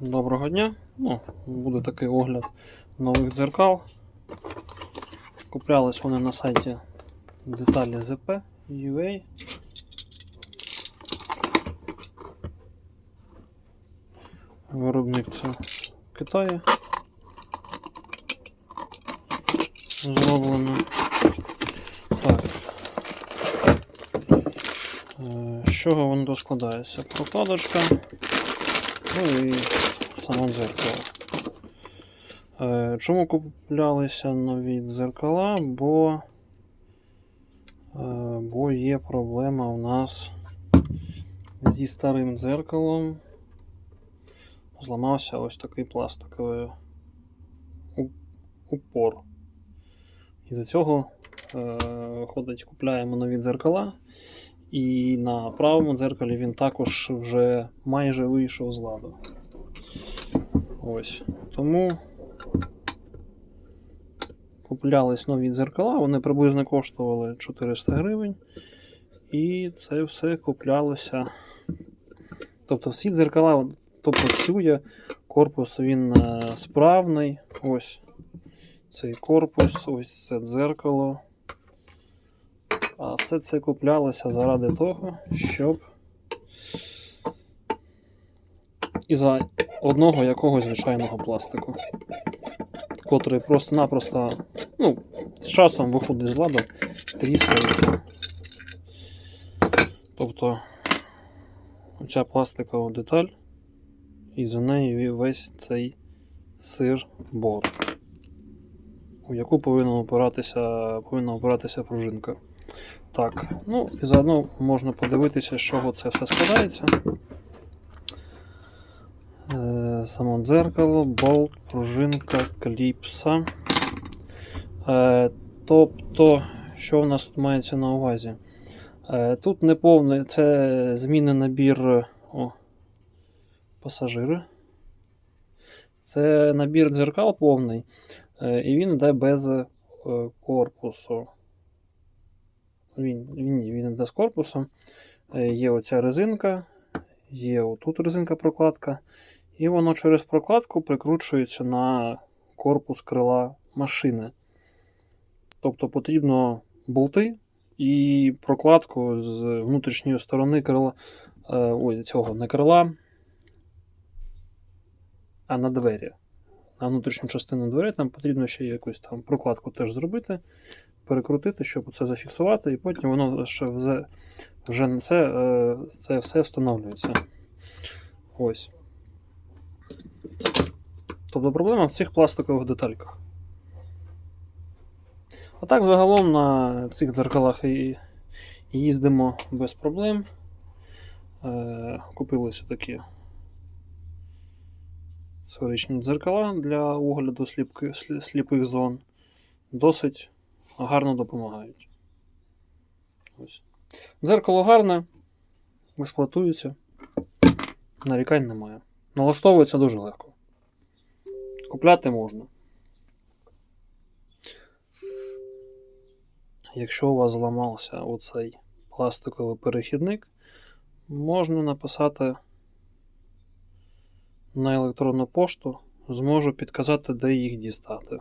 Доброго дня. Ну, буде такий огляд нових дзеркал. Куплялись вони на сайті деталі ZP UA. Виробник це Китаї. Зроблено. Так. Е, З чого воно складається? Прокладочка. Ну і само дзеркало. Е, Чому куплялися нові дзеркала? Бо, е, бо є проблема у нас зі старим дзеркалом. Зламався ось такий пластиковий упор. І за цього е, виходить, купляємо нові дзеркала. І на правому дзеркалі він також вже майже вийшов з ладу. Ось. Тому куплялись нові дзеркала, вони приблизно коштували 400 гривень. І це все куплялося. Тобто всі дзеркала тобто працює, корпус він е, справний. Ось цей корпус, ось це дзеркало. А все це куплялося заради того, щоб із-за одного якогось звичайного пластику, котрий просто-напросто ну, з часом виходить з ладу, тріскається. Тобто оця пластикова деталь, і за нею весь цей сир бор, у яку повинна опиратися, повинна опиратися пружинка. Так, ну і заодно можна подивитися, з чого це все складається. Е, само дзеркало, болт, пружинка, кліпса. Е, тобто, що в нас тут мається на увазі? Е, тут не повний, це змінний набір о, пасажири. Це набір дзеркал повний, е, і він йде без е, корпусу. Він, він, він йде з корпусом. Е, Є оця резинка, є отут резинка прокладка, і воно через прокладку прикручується на корпус крила машини. Тобто потрібно болти і прокладку з внутрішньої сторони крила, е, ой, цього не крила, а на двері. На внутрішню частину дверей там потрібно ще якусь там прокладку теж зробити перекрутити, щоб це зафіксувати, і потім воно ще вже, вже це, е, це все встановлюється. Ось. Тобто проблема в цих пластикових детальках. А так, загалом на цих дзеркалах і їздимо без проблем. Е, Купилися такі сферичні дзеркала для огляду сліпих зон. Досить гарно допомагають. Ось. Дзеркало гарне, експлуатується, нарікань немає. Налаштовується дуже легко. Купляти можна. Якщо у вас зламався оцей пластиковий перехідник, можна написати на електронну пошту, зможу підказати, де їх дістати.